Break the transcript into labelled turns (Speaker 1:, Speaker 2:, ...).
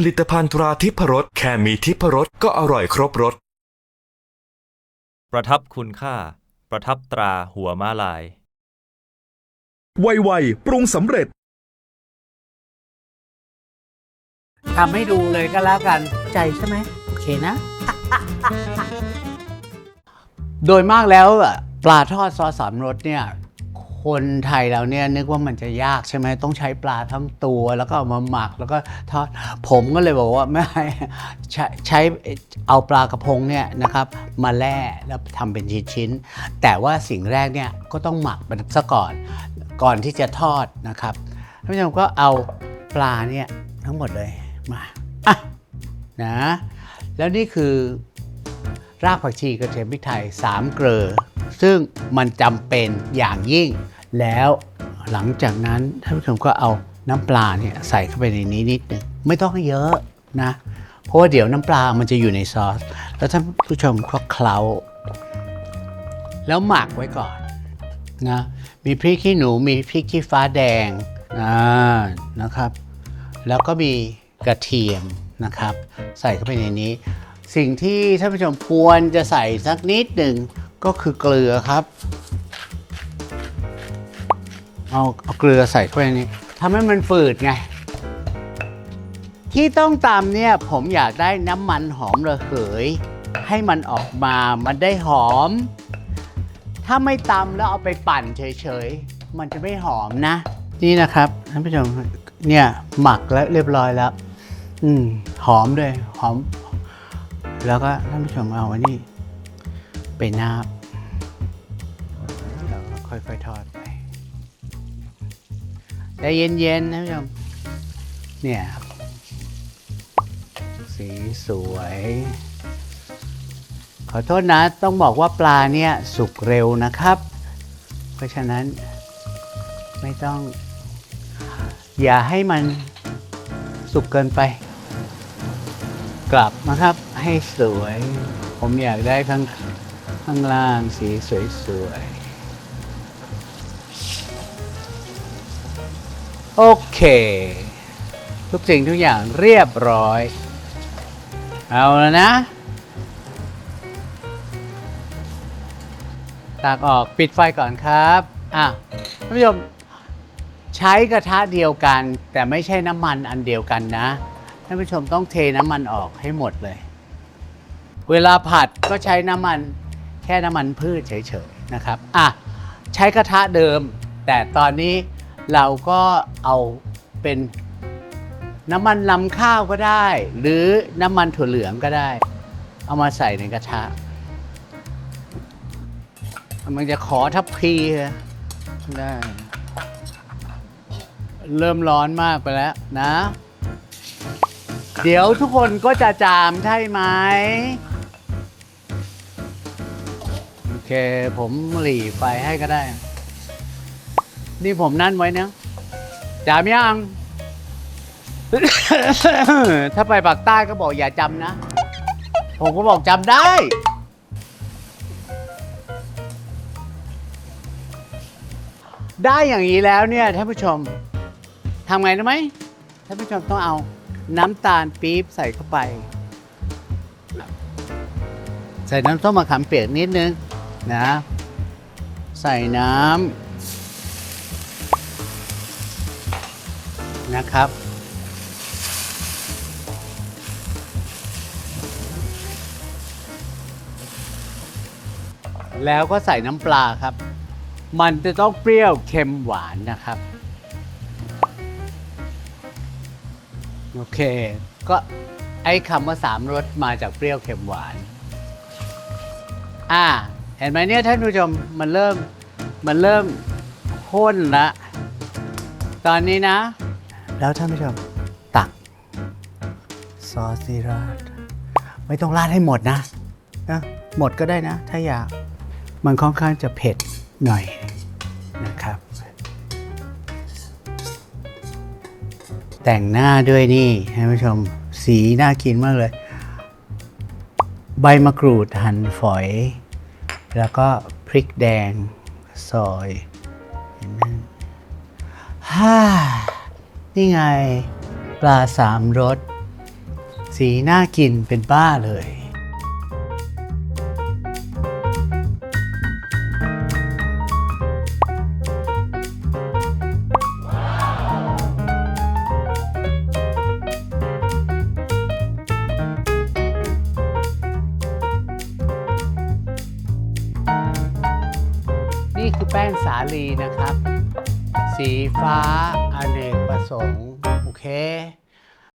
Speaker 1: ผลิตภัณฑ์ตราทิพรสแค่มีทิพรสก็อร่อยครบรส
Speaker 2: ประทับคุณค่า ประทับตราหัวม้าลาย
Speaker 3: ไวๆปรุงสำเร็จ
Speaker 4: ทำให้ดูเลยก็แล้วกันใจใช่ไหมโอเคนะ โดยมากแล้วอะปลาทอดซอสสามรสเนี่ย คนไทยเราเนี่ยนึกว่ามันจะยากใช่ไหมต้องใช้ปลาทั้งตัวแล้วก็เอามาหมักแล้วก็ทอดผมก็เลยบอกว่าไม่ใช้ใช้เอาปลากระพงเนี่ยนะครับมาแล่แล้วทำเป็นชิ้นๆแต่ว่าสิ่งแรกเนี่ยก็ต้องหมักมันซะก่อนก่อนที่จะทอดนะครับท่านผู้ชมก็เอาปลาเนี่ยทั้งหมดเลยมาอะนะแล้วนี่คือรากผักชีกระเทียมพริกไทย 3 เกลือ ซึ่งมันจำเป็นอย่างยิ่ง แล้วหลังจากนั้นท่านผู้ชมก็เอาน้ำปลาเนี่ยใส่เข้าไปในนี้นิดนึงไม่ต้องเยอะนะ เพราะว่าเดี๋ยวน้ำปลามันจะอยู่ในซอส แล้วท่านผู้ชมก็เคล้า แล้วหมักไว้ก่อนนะมีพริกขี้หนูมีพริกขี้ฟ้าแดงอ่านะครับ แล้วก็มีกระเทียมนะครับ ใส่เข้าไปในนี้ สิ่งที่ท่านผู้ชมควรจะใส่สักนิดหนึ่งก็คือเกลือครับ เอาเอาเกลือใส่เข้าไปในนี้ทำให้มันฝืดไง ที่ต้องตำเนี่ยผมอยากได้น้ำมันหอมระเหย ให้มันออกมามันได้หอม ถ้าไม่ตำแล้วเอาไปปั่นเฉยๆ มันจะไม่หอมนะ นี่นะครับท่านผู้ชมเนี่ยหมักแล้วเรียบร้อยแล้ว อืมหอมด้วยหอม แล้วก็ท่านผู้ชมเอาอันนี้ไปนาบแล้วก็ค่อยๆทอด ใจเย็นๆนะท่านผู้ชมเนี่ยสีสวย ขอโทษนะต้องบอกว่าปลาเนี่ยสุกเร็วนะครับ เพราะฉะนั้นไม่ต้อง อย่าให้มันสุกเกินไป กลับนะครับให้สวย ผมอยากได้ข้างข้างล่างสีสวยๆ โอเค ทุกสิ่งทุกอย่างเรียบร้อย เอาแล้วนะ ตากออกปิดไฟก่อนครับ อะท่านผู้ชมใช้กระทะเดียวกัน แต่ไม่ใช่น้ำมันอันเดียวกันนะท่านผู้ชมต้องเทน้ำมันออกให้หมดเลย เวลาผัดก็ใช้น้ำมันแค่น้ำมันพืชเฉยๆนะครับ อะ ใช้กระทะเดิม แต่ตอนนี้ เราก็เอาเป็นน้ำมันลำข้าวก็ได้ หรือน้ำมันถั่วเหลืองก็ได้ เอามาใส่ในกระทะ มันจะขอทัพพีได้ เริ่มร้อนมากไปแล้วนะ เดี๋ยวทุกคนก็จะจามใช่ไหมโอเค ผมหลีไฟให้ก็ได้ นี่ผมนั่นไว้นะจามยัง ถ้าไปปากใต้ก็บอกอย่าจำนะ ผมก็บอกจำได้ ได้อย่างนี้แล้วเนี่ยท่านผู้ชมทำไงรู้ไหมท่านผู้ชมต้องเอาน้ำตาลปี๊บใส่เข้าไป ใส่น้ำส้มมะขามเปียกนิดนึงนะ ใส่น้ำ นะครับ แล้วก็ใส่น้ำปลาครับ มันจะต้องเปรี้ยวเค็มหวานนะครับ โอเค ก็ไอ้คำว่าสามรสมาจากเปรี้ยวเค็มหวาน อ่า เห็นไหมเนี่ยท่านผู้ชมมันเริ่มมันเริ่มข้นละ ตอนนี้นะ แล้วท่านผู้ชมตัก ซอสที่ราดไม่ต้องราดให้หมดนะนะหมดก็ได้นะ ถ้าอยาก มันค่อนข้างจะเผ็ดหน่อยนะครับ แต่งหน้าด้วยนี่ท่านผู้ชมสีน่ากินมากเลย ใบมะกรูดหั่นฝอย แล้วก็พริกแดงซอยเห็นไหมฮ่า นี่ไงปลาสามรส สีน่ากินเป็นบ้าเลย นี่คือแป้งสาลีนะครับ สีฟ้าอเนกประสงค์ โอเค